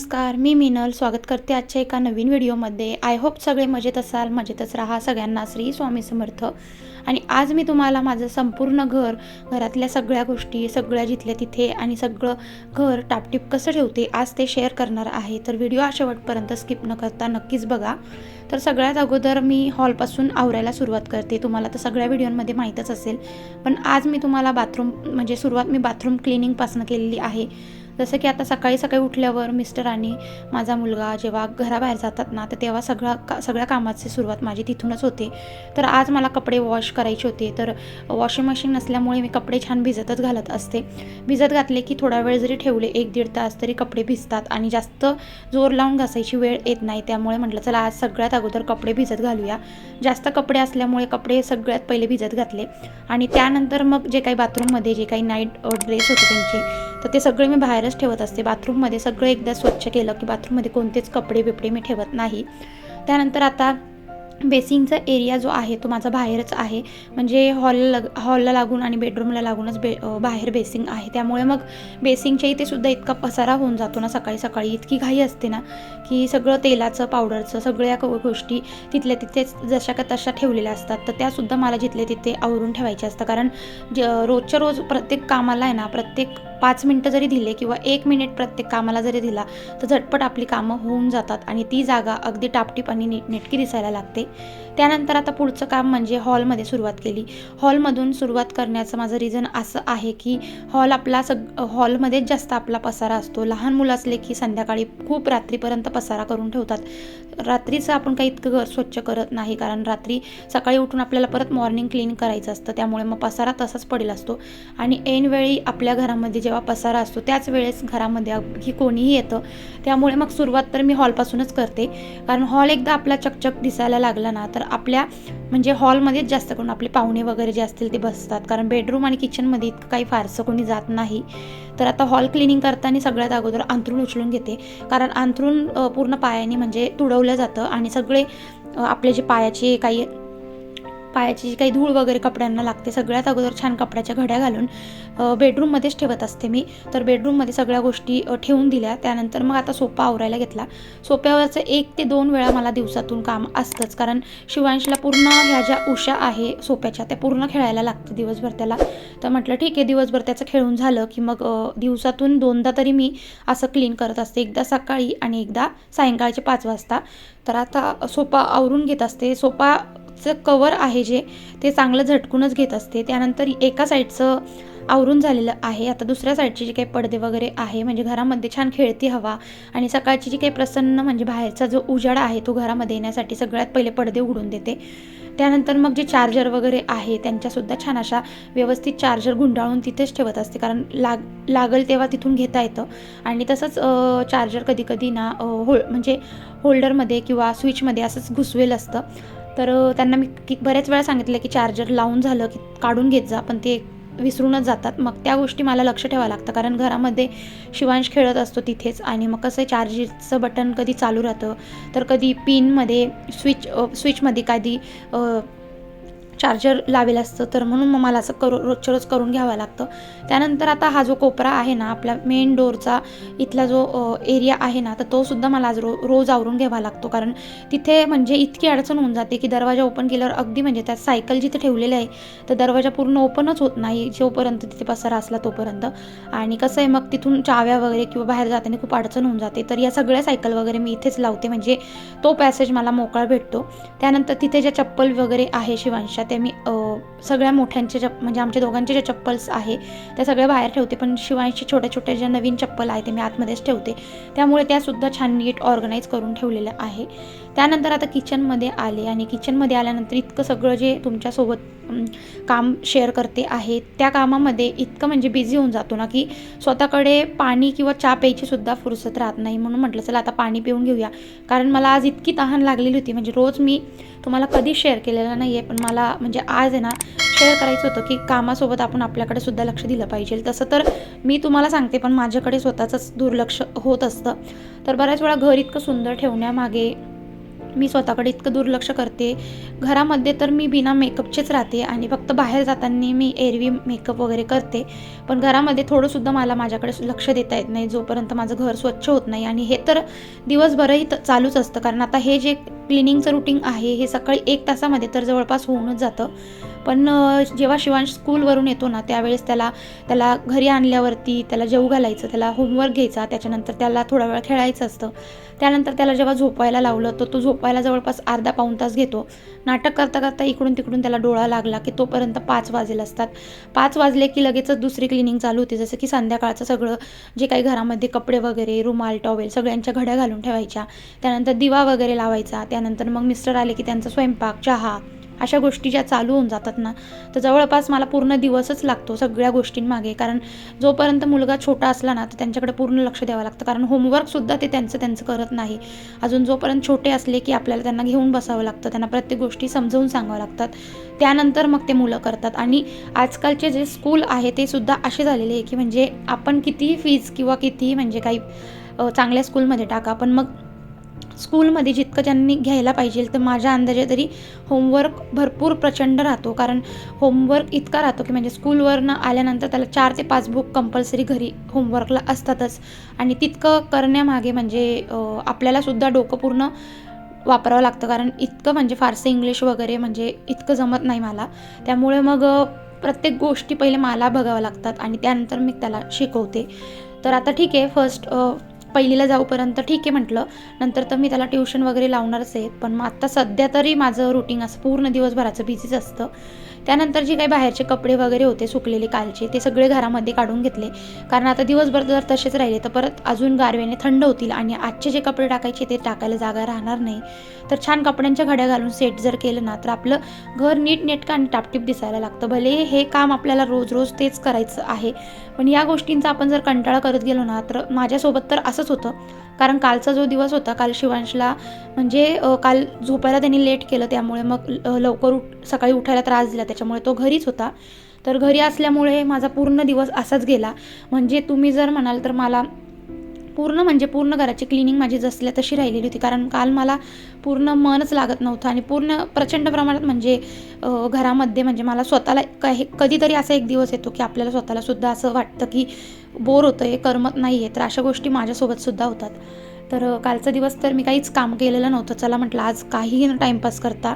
नमस्कार मी मिनल. स्वागत करते आजच्या एका नवीन व्हिडिओमध्ये. आय होप सगळे मजेत असाल मजेतच राहा सगळ्यांना श्री स्वामी समर्थ. आणि आज मी तुम्हाला माझं संपूर्ण घर घरातल्या सगळ्या गोष्टी सगळ्या जिथल्या तिथे आणि सगळं घर टापटीप कसं ठेवते आज ते शेअर करणार आहे. तर व्हिडिओ शेवटपर्यंत स्किप न करता नक्कीच बघा. तर सगळ्यात अगोदर मी हॉलपासून आवरायला सुरुवात करते. तुम्हाला तर सगळ्या व्हिडिओमध्ये माहीतच असेल. पण आज मी तुम्हाला बाथरूम म्हणजे सुरुवात मी बाथरूम क्लिनिंगपासून केलेली आहे. जसं की आता सकाळी सकाळी उठल्यावर मिस्टर आणि माझा मुलगा जेव्हा घराबाहेर जातात ना तर तेव्हा सगळा का सगळ्या कामाची सुरुवात माझी तिथूनच होते. तर आज मला कपडे वॉश करायचे होते. तर वॉशिंग मशीन नसल्यामुळे मी कपडे छान भिजतच घालत असते. भिजत घातले की थोडा वेळ जरी ठेवले एक दीड तास तरी कपडे भिजतात आणि जास्त जोर लावून घासायची वेळ येत नाही. त्यामुळे म्हटलं चला आज सगळ्यात अगोदर कपडे भिजत घालूया. जास्त कपडे असल्यामुळे कपडे सगळ्यात पहिले भिजत घातले. आणि त्यानंतर मग जे काही बाथरूममध्ये जे काही नाईट ड्रेस होते त्यांचे तर ते सगळे मी बाहेरच ठेवत असते. बाथरूममध्ये सगळं एकदा स्वच्छ केलं की बाथरूममध्ये कोणतेच कपडे बिपडे मी ठेवत नाही. त्यानंतर आता बेसिंगचा एरिया जो आहे तो माझा बाहेरच आहे. म्हणजे हॉलला लग हॉलला लागून आणि बेडरूमला लागूनच बे बाहेर बेसिंग आहे. त्यामुळे मग बेसिंगच्या इथे सुद्धा इतका पसारा होऊन जातो ना सकाळी सकाळी. इतकी घाई असते ना की सगळं तेलाचं पावडरचं सगळ्या क- गोष्टी तिथल्या तिथेच जशा का तशा ठेवलेल्या असतात. तर त्यासुद्धा मला जिथले तिथे आवरून ठेवायच्या असतात. कारण ज रोजच्या रोज प्रत्येक कामाला आहे ना प्रत्येक पाच मिनटं जरी दिले किंवा एक मिनिट प्रत्येक कामाला जरी दिला तर झटपट आपली कामं होऊन जातात आणि ती जागा अगदी टापटीप आणि नीटनेटकी दिसायला लागते. त्यानंतर आता पुढचं काम म्हणजे हॉलमध्ये सुरुवात केली. हॉलमधून सुरुवात करण्याचं माझं रिझन असं आहे की हॉल आपला सग हॉलमध्येच जास्त आपला पसारा असतो. लहान मुलं असले की संध्याकाळी खूप रात्रीपर्यंत पसारा करून ठेवतात. रात्रीचं आपण काही इतकं घर स्वच्छ करत नाही कारण रात्री सकाळी उठून आपल्याला परत मॉर्निंग क्लीन करायचं असतं. त्यामुळे मग पसारा तसाच पडेल असतो. आणि ऐनवेळी आपल्या घरामध्ये जेव्हा पसारा असतो त्याच वेळेस घरामध्ये अगदी कोणीही येतं. त्यामुळे मग सुरुवात तर मी हॉलपासूनच करते. कारण हॉल एकदा आपला चकचक दिसायला लागला ना तर आपल्या म्हणजे हॉलमध्येच जास्त करून आपले पाहुणे वगैरे जे असतील ते बसतात. कारण बेडरूम आणि किचनमध्ये इतकं काही फारसं कोणी जात नाही. तर आता हॉल क्लिनिंग करताना सगळ्यात अगोदर अंथरूण उचलून घेते. कारण अंथरूण पूर्ण पायाने म्हणजे तुडवलं जातं. आणि सगळे आपले जे पायाचे काही पायाची जी काही धूळ वगैरे कपड्यांना लागते सगळ्यात अगोदर छान कपड्याच्या घड्या घालून बेडरूममध्येच ठेवत असते मी. तर बेडरूममध्ये सगळ्या गोष्टी ठेवून दिल्या. त्यानंतर मग आता सोपा आवरायला घेतला. सोप्यावरचं एक ते दोन वेळा मला दिवसातून काम असतंच. कारण शिवांशला पूर्ण ह्या ज्या उषा आहे सोप्याच्या त्या पूर्ण खेळायला लागतं दिवसभर त्याला. तर म्हटलं ठीक आहे दिवसभर त्याचं खेळून झालं की मग दिवसातून दोनदा तरी मी असं क्लीन करत असते. एकदा सकाळी आणि एकदा सायंकाळचे पाच वाजता. तर आता सोफा आवरून घेत असते. सोपा चं कवर आहे जे ते चांगलं झटकूनच घेत असते. त्यानंतर एका साईडचं आवरून झालेलं आहे. आता दुसऱ्या साईडचे जे काही पडदे वगैरे आहे म्हणजे घरामध्ये छान खेळती हवा आणि सकाळची जी काही प्रसन्न म्हणजे बाहेरचा जो उजाडा आहे तो घरामध्ये येण्यासाठी सगळ्यात पहिले पडदे उघडून देते. त्यानंतर मग जे चार्जर वगैरे आहे त्यांच्यासुद्धा छान अशा व्यवस्थित चार्जर गुंडाळून तिथेच ठेवत असते. कारण लाग लागल तेव्हा तिथून घेता येतं. आणि तसंच चार्जर कधी कधी ना होल म्हणजे होल्डरमध्ये किंवा स्विचमध्ये असंच घुसवेल असतं. तर त्यांना मी की बऱ्याच वेळा सांगितलं की चार्जर लावून झालं की काढून घेत जा पण ते विसरूनच जातात. मग त्या गोष्टी मला लक्ष ठेवावं लागतं कारण घरामध्ये शिवांश खेळत असतो तिथेच आणि मग कसं चार्जरचं बटन कधी चालू राहतं तर कधी पिनमध्ये स्विच स्विचमध्ये कधी चार्जर लावेल असतं तर म्हणून मग मला असं करू रोजच्या रोज करून घ्यावं लागतं. त्यानंतर आता हा जो कोपरा आहे ना आपला मेन डोअरचा इथला जो एरिया आहे ना तर तो सुद्धा मला आज रो रोज आवरून घ्यावा लागतो. कारण तिथे म्हणजे इतकी अडचण होऊन जाते की दरवाजा ओपन केल्यावर अगदी म्हणजे त्यात सायकल जिथे ठेवलेली आहे तर दरवाजा पूर्ण ओपनच होत नाही जोपर्यंत तिथे पसारा असला तोपर्यंत. आणि कसं आहे मग तिथून चाव्या वगैरे किंवा बाहेर जाताना खूप अडचण होऊन जाते. तर या सगळ्या सायकल वगैरे मी इथेच लावते. म्हणजे तो पॅसेज मला मोकळा भेटतो. त्यानंतर तिथे ज्या चप्पल वगैरे आहे शिवांशात ते मी सगळ्या मोठ्यांचे चप म्हणजे आमच्या दोघांचे जे चप्पल्स आहे त्या सगळ्या बाहेर ठेवते. पण शिवायची छोट्या छोट्या ज्या नवीन चप्पल आहे ते मी आतमध्येच ठेवते. त्यामुळे त्यासुद्धा छान नीट ऑर्गनाईज करून ठेवलेलं आहे. त्यानंतर आता किचनमध्ये आले आणि किचनमध्ये आल्यानंतर इतकं सगळं जे तुमच्यासोबत काम शेअर करते आहे त्या कामामध्ये इतकं म्हणजे बिझी होऊन जातो ना की स्वतःकडे पाणी किंवा चहा प्यायची सुद्धा फुरसत राहत नाही म्हणून म्हटलं चला आता पाणी पिऊन घेऊया. कारण मला आज इतकी तहान लागलेली होती म्हणजे रोज मी तुम्हाला कधी शेअर केलेलं नाही आहे पण मला म्हणजे आज आहे ना शेअर करायचं होतं की कामासोबत आपण आपल्याकडे सुद्धा लक्ष दिलं पाहिजे. तसं तर मी तुम्हाला सांगते पण माझ्याकडे स्वतःचंच दुर्लक्ष होत असतं. तर बऱ्याच वेळा घर इतकं सुंदर ठेवण्यामागे मी स्वतःकडे इतकं दुर्लक्ष करते. घरामध्ये तर मी बिना मेकअपचेच राहते आणि फक्त बाहेर जाताना मी एरवी मेकअप वगैरे करते. पण घरामध्ये थोडंसुद्धा मला माझ्याकडे लक्ष देता येत नाही. जोपर्यंत माझं घर स्वच्छ होत नाही आणि हे तर दिवसभरही त- चालूच असतं. कारण आता हे जे क्लिनिंगचं रुटीन आहे हे सकाळी एक तासामध्ये तर जवळपास होऊनच जातं. पण जेव्हा शिवांश स्कूलवरून येतो ना त्यावेळेस त्याला त्याला घरी आणल्यावरती त्याला जेवू घालायचं त्याला होमवर्क घ्यायचा त्याच्यानंतर त्याला थोडा वेळ खेळायचं असतं. त्यानंतर त्याला जेव्हा झोपायला लावलं तर तो झोपायला जवळपास अर्धा पाऊण तास घेतो. नाटक करता करता इकडून तिकडून त्याला डोळा लागला की तोपर्यंत पाच वाजेल असतात. पाच वाजले की लगेचच दुसरी क्लिनिंग चालू होते जसं की संध्याकाळचं सगळं जे काही घरामध्ये कपडे वगैरे रुमाल टॉवेल सगळ्यांच्या घड्या घालून ठेवायच्या. त्यानंतर दिवा वगैरे लावायचा. त्यानंतर मग मिस्टर आले की त्यांचा स्वयंपाक चहा अशा गोष्टी ज्या चालू होऊन जातात ना तर जवळपास मला पूर्ण दिवसच लागतो सगळ्या गोष्टींमागे. कारण जोपर्यंत मुलगा छोटा असला ना तर त्यांच्याकडे पूर्ण लक्ष द्यावं लागतं. कारण होमवर्कसुद्धा ते त्यांचं त्यांचं करत नाही. अजून जोपर्यंत छोटे असले की आपल्याला त्यांना घेऊन बसावं लागतं त्यांना प्रत्येक गोष्टी समजवून सांगावं लागतात. त्यानंतर मग ते मुलं करतात. आणि आजकालचे जे स्कूल आहे ते सुद्धा असे झालेले आहे की म्हणजे आपण कितीही फीज किंवा कितीही म्हणजे काही चांगल्या स्कूलमध्ये टाका पण मग स्कूलमध्ये जितकं ज्यांनी घ्यायला पाहिजे तर माझ्या अंदाजे तरी होमवर्क भरपूर प्रचंड राहतो. कारण होमवर्क इतका राहतो की म्हणजे स्कूलवरनं आल्यानंतर त्याला चार ते पाच बुक कंपल्सरी घरी होमवर्कला असतातच. आणि तितकं करण्यामागे म्हणजे आपल्यालासुद्धा डोकं पूर्ण वापरावं लागतं. कारण इतकं म्हणजे फारसं इंग्लिश वगैरे म्हणजे इतकं जमत नाही मला. त्यामुळे मग प्रत्येक गोष्टी पहिले मला बघाव्या लागतात आणि त्यानंतर मी त्याला शिकवते. तर आता ठीक आहे फर्स्ट पहिलीला जाऊपर्यंत ठीक आहे म्हटलं. नंतर तर मी त्याला ट्युशन वगैरे लावणारच आहे. पण मग आत्ता सध्या तरी माझं रुटीन असं पूर्ण दिवसभराचं बिझीच असतं. त्यानंतर जे काही बाहेरचे कपडे वगैरे होते सुकलेले कालचे ते सगळे घरामध्ये काढून घेतले. कारण आता दिवसभर जर तसेच राहिले तर परत अजून गारव्याने थंड होतील आणि आजचे जे कपडे टाकायचे ते टाकायला जागा राहणार नाही. तर छान कपड्यांच्या घड्या घालून सेट जर केलं ना तर आपलं घर नीट नेटकं आणि टापटीप दिसायला लागतं. भले हे काम आपल्याला रोज रोज तेच करायचं आहे. पण या गोष्टींचा आपण जर कंटाळा करत गेलो ना तर माझ्यासोबत तर असंच होतं. कारण कालचा जो दिवस होता काल शिवांशला म्हणजे काल झोपायला त्यांनी लेट केलं त्यामुळे मग लवकर उठ सकाळी उठायला त्रास दिला. त्याच्यामुळे तो घरीच होता. तर घरी असल्यामुळे माझा पूर्ण दिवस असाच गेला. म्हणजे तुम्ही जर म्हणाल तर मला पूर्ण म्हणजे पूर्ण घराची क्लिनिंग माझी जसल्या तशी राहिलेली होती. कारण काल मला पूर्ण मनच लागत नव्हतं आणि पूर्ण प्रचंड प्रमाणात म्हणजे घरामध्ये म्हणजे मला स्वतःला काही कधीतरी असा एक दिवस येतो की आपल्याला स्वतःला सुद्धा असं वाटतं की बोर होतं आहे करमत नाही आहे तर अशा गोष्टी माझ्यासोबत सुद्धा होतात. तर कालचा दिवस तर मी काहीच काम केलेलं नव्हतं. चला म्हटलं आज काहीही न टाईमपास करता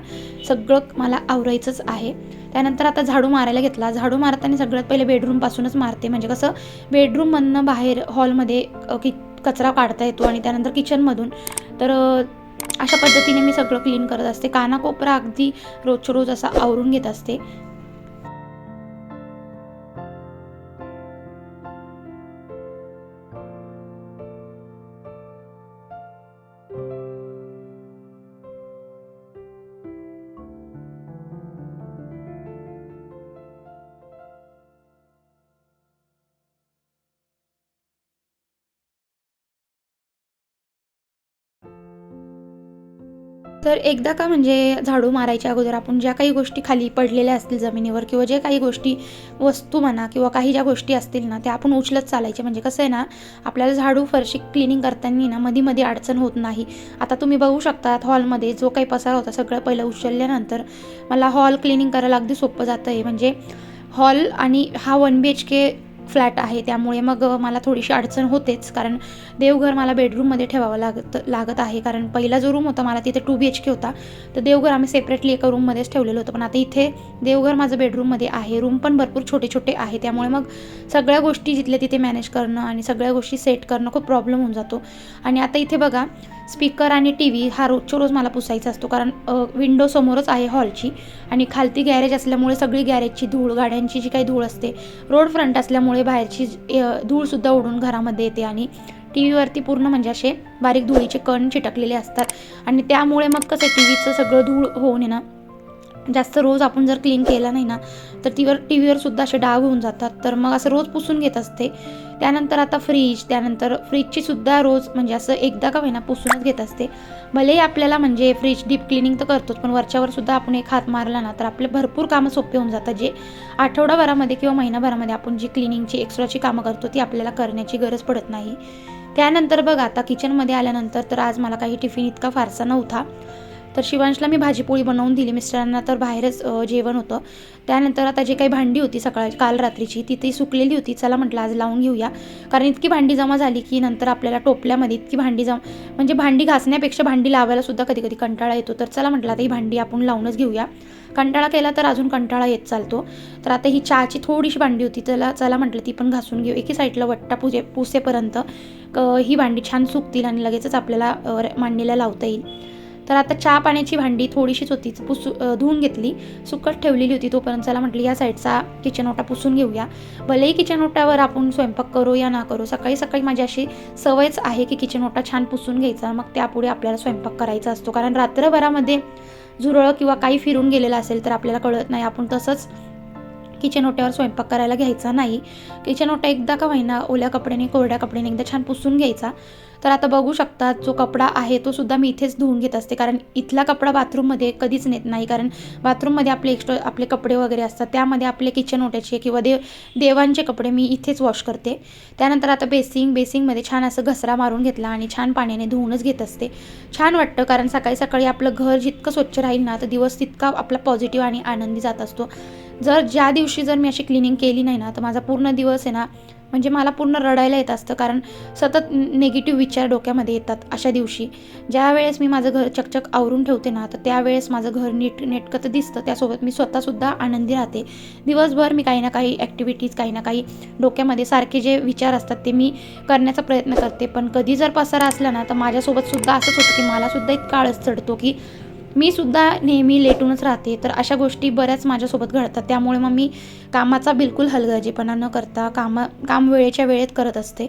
सगळं मला आवरायचंच आहे. त्यानंतर आता झाडू मारायला घेतला. झाडू मारताना सगळ्यात पहिले बेडरूमपासूनच मारते. म्हणजे कसं बेडरूममधनं बाहेर हॉलमध्ये की कि कचरा काढता येतो आणि त्यानंतर किचनमधून तर अशा पद्धतीने मी सगळं क्लीन करत असते. कानाकोपरा अगदी रोजच्या रोज असा आवरून घेत असते. तर एकदा का म्हणजे झाडू मारायच्या अगोदर आपण ज्या काही गोष्टी खाली पडलेल्या असतील जमिनीवर किंवा जे काही गोष्टी वस्तू म्हणा किंवा काही ज्या गोष्टी असतील ना त्या आपण उचलत चालायचे. म्हणजे कसं आहे ना आपल्याला झाडू फरशी क्लिनिंग करताना ना मध्ये मध्ये अडचण होत नाही. आता तुम्ही बघू शकतात हॉलमध्ये जो काही पसारा होता सगळं पहिलं उचलल्यानंतर मला हॉल क्लिनिंग करायला अगदी सोपं जातं आहे म्हणजे हॉल आणि हा one B H K flat आहे त्यामुळे मग मला थोडीशी अडचण होतेच. कारण देवघर मला बेडरूममध्ये ठेवावं लागत लागत आहे. कारण पहिला जो रूम होता मला तिथे टू बी एच के होता. तर देवघर आम्ही सेपरेटली एका रूममध्येच ठेवलेलं होतं. पण आता इथे देवघर माझं बेडरूममध्ये आहे. रूम पण भरपूर छोटे छोटे आहे. त्यामुळे मग सगळ्या गोष्टी जिथल्या तिथे मॅनेज करणं आणि सगळ्या गोष्टी सेट करणं खूप प्रॉब्लेम होऊन जातो. आणि आता इथे बघा स्पीकर आणि टी व्ही हा रोजच्या रोज मला पुसायचा असतो. कारण विंडो समोरच आहे हॉलची आणि खालती गॅरेज असल्यामुळे सगळी गॅरेजची धूळ गाड्यांची जी काही धूळ असते रोड फ्रंट असल्यामुळे बाहेरची धूळसुद्धा उडून घरामध्ये येते आणि टी व्हीवरती पूर्ण म्हणजे असे बारीक धुळीचे कण चिटकलेले असतात. आणि त्यामुळे मग कसं टी व्हीचं सगळं धूळ होऊन येणं जास्त रोज आपण जर क्लीन केला नाही ना तर टीवर टी व्हीवर सुद्धा असे डाग होऊन जातात. तर मग असं रोज पुसून घेत असते. त्यानंतर आता फ्रीज त्यानंतर फ्रीजची सुद्धा रोज म्हणजे असं एकदा का होईना पुसूनच घेत असते. भलेही आपल्याला म्हणजे फ्रीज डीप क्लिनिंग तर करतोच पण वरच्यावर सुद्धा आपण एक हात मारला ना तर आपले भरपूर कामं सोपे होऊन जातात. जे आठवडाभरामध्ये किंवा महिनाभरामध्ये आपण जी क्लिनिंगची एक्स्ट्राची कामं करतो ती आपल्याला करण्याची गरज पडत नाही. त्यानंतर बघ आता किचनमध्ये आल्यानंतर तर आज मला काही टिफिन इतका फारसा नव्हता. तर शिवांशला मी भाजीपोळी बनवून दिली. मिस्टरांना तर बाहेरच जेवण होतं. त्यानंतर आता जे काही भांडी होती सकाळ काल रात्रीची ती ती सुकलेली होती. चला म्हटलं आज लावून घेऊया. कारण इतकी भांडी जमा झाली की नंतर आपल्याला टोपल्यामध्ये इतकी भांडी जम म्हणजे भांडी घासण्यापेक्षा भांडी लावायला सुद्धा कधी कधी कंटाळा येतो. तर चला म्हटलं आता ही भांडी आपण लावूनच घेऊया. कंटाळा केला तर अजून कंटाळा येत चालतो. तर आता ही चहाची थोडीशी भांडी होती. त्याला चला म्हटलं ती पण घासून घेऊ. एकी साईडला वट्टा पुजे पुसेपर्यंत क- ही भांडी छान सुकतील आणि लगेचच आपल्याला अ, मांडणीला लावता येईल. तर आता चहा पाण्याची भांडी थोडीशीच होती पुसू धुवून घेतली सुकट ठेवलेली होती तोपर्यंत चला म्हटलं या साईडचा किचन ओटा पुसून घेऊया. भलेही किचन ओट्यावर आपण स्वयंपाक करू या ना करू सकाळी सकाळी माझी अशी सवयच आहे की किचन ओटा छान पुसून घ्यायचा मग त्यापुढे आपल्याला स्वयंपाक करायचा असतो. कारण रात्रभरामध्ये झुरळं किंवा काही फिरून गेलेलं असेल तर आपल्याला कळत नाही आपण तसंच किचन ओट्यावर स्वयंपाक करायला घ्यायचा नाही. किचन ओटा एकदा का होईना ओल्या कपड्याने कोरड्या कपड्याने एकदा छान पुसून घ्यायचा. तर आता बघू शकता जो कपडा आहे तो सुद्धा मी इथेच धुवून घेत असते. कारण इथला कपडा बाथरूममध्ये कधीच नेत नाही. कारण बाथरूममध्ये आपले एक्स्ट्रा आपले कपडे वगैरे असतात. त्यामध्ये आपले किचन ओट्याचे किंवा देव देवांचे कपडे मी इथेच वॉश करते. त्यानंतर आता बेसिंग बेसिंगमध्ये छान असं घसरा मारून घेतला आणि छान पाण्याने धुवूनच घेत असते. छान वाटतं कारण सकाळी सकाळी आपलं घर जितकं स्वच्छ राहील ना तर दिवस तितका आपला पॉझिटिव्ह आणि आनंदी जात असतो. जर ज्या दिवशी जर मी अशी क्लिनिंग केली नाही ना तर माझा पूर्ण दिवस आहे ना म्हणजे मला पूर्ण रडायला येत असतं कारण सतत नेगेटिव्ह विचार डोक्यामध्ये येतात अशा दिवशी. ज्या वेळेस मी माझं घर चकचक आवरून ठेवते ना तर त्यावेळेस माझं घर नीट नेटकं तर दिसतं. त्यासोबत मी स्वतःसुद्धा आनंदी राहते. दिवसभर मी काही ना काही ॲक्टिव्हिटीज काही ना काही डोक्यामध्ये सारखे जे विचार असतात ते मी करण्याचा प्रयत्न करते. पण कधी जर पसारा असला ना तर माझ्यासोबतसुद्धा असंच होतं की मलासुद्धा एक इतका चढतो की मी सुद्धा नेहमी लेटूनच राहते तर अशा गोष्टी बऱ्याच माझ्यासोबत घडतात. त्यामुळे मग मी कामाचा बिलकुल हलगर्जीपणा न करता कामा काम वेळेच्या वेळेत करत असते.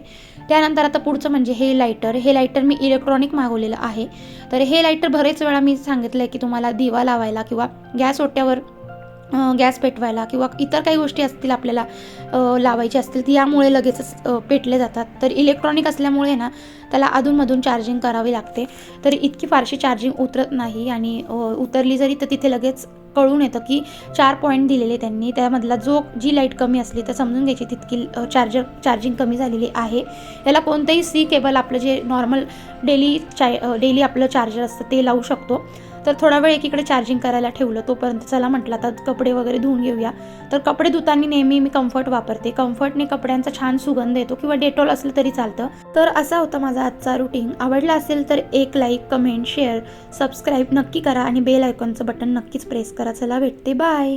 त्यानंतर आता पुढचं म्हणजे हे लायटर हे लायटर मी इलेक्ट्रॉनिक मागवलेलं आहे. तर हे लायटर बरेच वेळा मी सांगितलं आहे की तुम्हाला दिवा लावायला किंवा गॅस ओट्यावर गॅस पेटवायला किंवा इतर काही गोष्टी असतील आपल्याला लावायची लावायच्या असतील ती यामुळे लगेचच पेटले जातात. तर इलेक्ट्रॉनिक असल्यामुळे ना त्याला अधूनमधून चार्जिंग करावी लागते. तर इतकी फारशी चार्जिंग उतरत नाही आणि उतरली जरी तर तिथे लगेच कळून येतं की चार पॉईंट दिलेले त्यांनी. त्यामधला जो जी लाइट कमी असली तर समजून घ्यायची तितकी चार्जर चार्जिंग कमी झालेली आहे. याला कोणतंही सी केबल आपलं जे नॉर्मल डेली चाय डेली आपलं चार्जर असतं ते लावू शकतो. तर थोडा वेळ एकीकडे चार्जिंग करायला ठेवलं तोपर्यंत चला म्हटलं आता कपडे वगैरे धुवून घेऊया. तर कपडे धुताना नेहमी मी कम्फर्ट वापरते. कम्फर्टने कपड्यांचा छान सुगंध येतो किंवा डेटॉल असलं तरी चालतं. तर असा होता माझा आजचा रुटीन आवडला असेल तर एक लाईक कमेंट शेअर सबस्क्राईब नक्की करा आणि बेल आयकॉनचं बटन नक्कीच प्रेस करा. चला भेटते. बाय